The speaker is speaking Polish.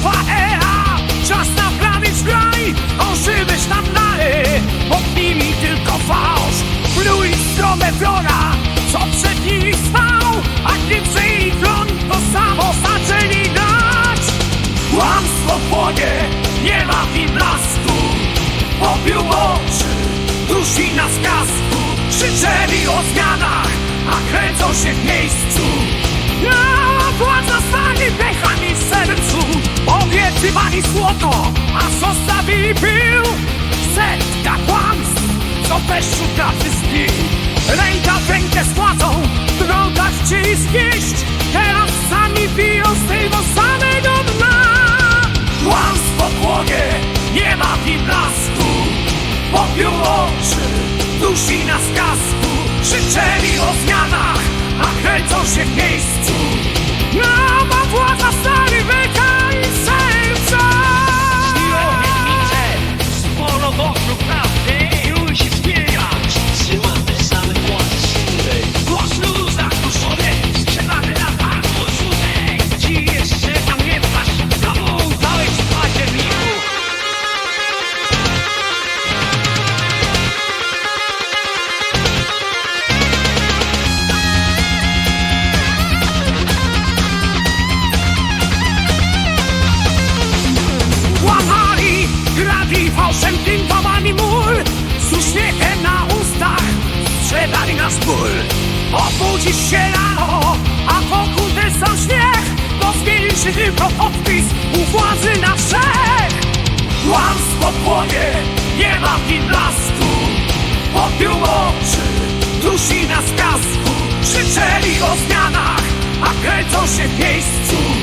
Europa EA Czas na plany szklani Ożywy sztandary Pod nimi tylko fałsz. Pluj w stronę wrona Co przed nimi stał A gdy przyjdzie tron To samo zaczęli grać. Kłamstwo płonie Nie ma w nim blasku Popiół oczy Dusi nas kasku. Krzyczeli o zmianach. Obiecywali złoto, a zostawili pył. Setka kłamstw, co weszło każdy z nich. Ręka w rękę z władzą, w drogach chcieli znieść, teraz sami piją z tego samego dna. Kłamstwo płonie, nie ma w nim blasku, popiół oczy, dusi na skazku, krzyczeli o zmianach, Kradli fałszem, tintowali mur. Z uśmiechem na ustach sprzedali nasz ból. Obudzisz się rano, a wokół ten sam śmiech To zmienił się tylko podpis u władzy na wszech. Kłamstwo płonie, nie ma w nim blasku. Popiół oczy, dusi na skazku Krzyczeli o zmianach, a kręcą się w miejscu